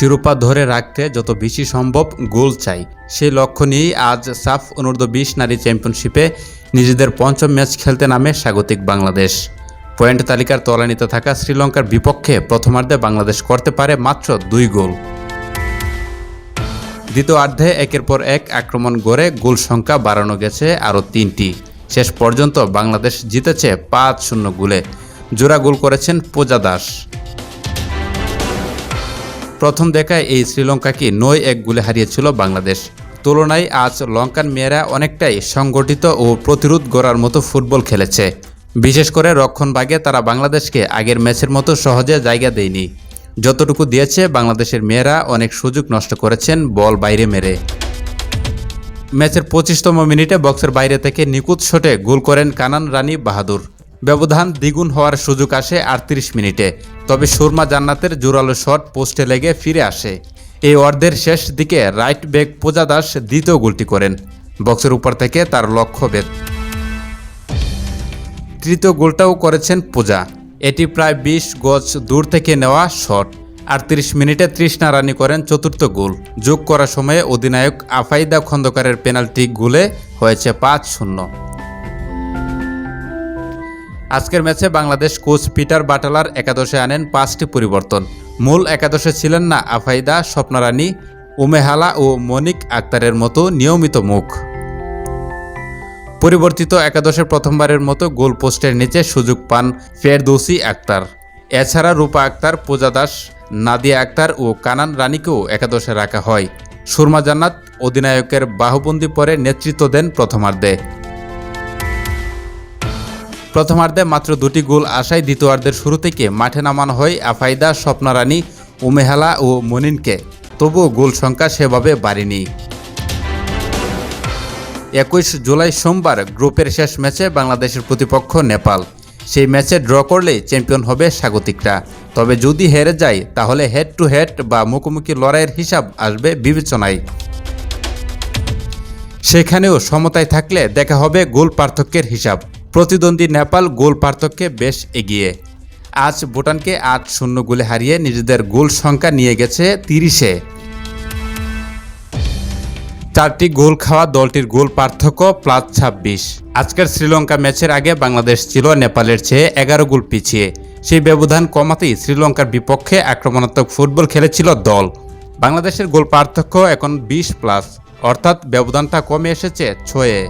শিরোপা ধরে রাখতে যত বেশি সম্ভব গোল চাই। সেই লক্ষ্য নিয়েই আজ সাফ অনূর্ধ্ব বিশ নারী চ্যাম্পিয়নশিপে নিজেদের পঞ্চম ম্যাচ খেলতে নামে স্বাগতিক বাংলাদেশ। পয়েন্ট তালিকার তলানিতে থাকা শ্রীলঙ্কার বিপক্ষে প্রথমার্ধে বাংলাদেশ করতে পারে মাত্র দুই গোল। দ্বিতীয়ার্ধে একের পর এক আক্রমণ গড়ে গোল সংখ্যা বাড়ানো গেছে আরও তিনটি। শেষ পর্যন্ত বাংলাদেশ জিতেছে পাঁচ শূন্য গোলে। জোড়া গোল করেছেন পূজা দাস। প্রথম দেখায় এই শ্রীলঙ্কাকে নয় এক গোলে হারিয়েছিল বাংলাদেশ। তুলনায় আজ লঙ্কান মেয়েরা অনেকটাই সংগঠিত ও প্রতিরোধ গড়ার মতো ফুটবল খেলেছে। বিশেষ করে রক্ষণভাগে তারা বাংলাদেশকে আগের ম্যাচের মতো সহজে জায়গা দেয়নি। যতটুকু দিয়েছে বাংলাদেশের মেয়েরা অনেক সুযোগ নষ্ট করেছেন বল বাইরে মেরে। ম্যাচের পঁচিশতম মিনিটে বক্সের বাইরে থেকে নিকুত শটে গোল করেন কানান রানী বাহাদুর। ব্যবধান দ্বিগুণ হওয়ার সুযোগ আসে আটত্রিশ মিনিটে। তবে সুরমা জান্নাতের জোরালো শট পোস্টে লেগে ফিরে আসে। এই অর্ধের শেষ দিকে রাইট ব্যাক পূজা দাস দ্বিতীয় গোলটি করেন। বক্সের উপর থেকে তার লক্ষ্য ভেদ। তৃতীয় গোলটাও করেছেন পূজা। এটি প্রায় বিশ গজ দূর থেকে নেওয়া শট। আটত্রিশ মিনিটে তৃষ্ণা রানী করেন চতুর্থ গোল। যোগ করার সময়ে অধিনায়ক আফাইদা খন্দকারের পেনাল্টি গোলে হয়েছে পাঁচ শূন্য। আজকের ম্যাচে বাংলাদেশ কোচ পিটার বাটালার একাদশে আনেন পাঁচটি পরিবর্তন। মূল একাদশে ছিলেন না, আফাইদা, স্বপ্নারানী, উমেহালা ও মনিক আক্তারের মতো নিয়মিত মুখ। পরিবর্তিত একাদশে প্রথমবারের মতো গোল পোস্টের নিচে সুযোগ পান ফেরদৌসি আক্তার। এছাড়া রূপা আক্তার, পূজা দাস, নাদিয়া আক্তার ও কানান রানীকেও একাদশে রাখা হয়। সুরমা জান্নাত, অধিনায়কের বাহুবন্দি পরে নেতৃত্ব দেন প্রথমার্ধে। প্রথমার্ধে মাত্র দুটি গোল আসায় দ্বিতীয়ার্ধের শুরু থেকে মাঠে নামানো হয় আফাইদা স্বপ্নারানী উমেহালা ও মনিনকে। তবুও গোল সংখ্যা সেভাবে বাড়েনি। একুশ জুলাই সোমবার গ্রুপের শেষ ম্যাচে বাংলাদেশের প্রতিপক্ষ নেপাল। সেই ম্যাচে ড্র করলেই চ্যাম্পিয়ন হবে স্বাগতিকরা। তবে যদি হেরে যায়, তাহলে হেড টু হেড বা মুখোমুখি লড়াইয়ের হিসাব আসবে বিবেচনায়। সেখানেও সমতায় থাকলে দেখা হবে গোল পার্থক্যের হিসাব। প্রতিদ্বন্দ্বী নেপাল গোল পার্থক্যে বেশ এগিয়ে। আজ ভুটানকে আট শূন্য গোলে হারিয়ে নিজেদের গোল সংখ্যা নিয়ে গেছে তিরিশে। চারটি গোল খাওয়া দলটির গোল পার্থক্য প্লাস ছাব্বিশ। আজকের শ্রীলঙ্কা ম্যাচের আগে বাংলাদেশ ছিল নেপালের চেয়ে এগারো গোল পিছিয়ে। সেই ব্যবধান কমাতেই শ্রীলঙ্কার বিপক্ষে আক্রমণাত্মক ফুটবল খেলেছিল দল। বাংলাদেশের গোল পার্থক্য এখন বিশ প্লাস, অর্থাৎ ব্যবধানটা কমে এসেছে ছয়ে।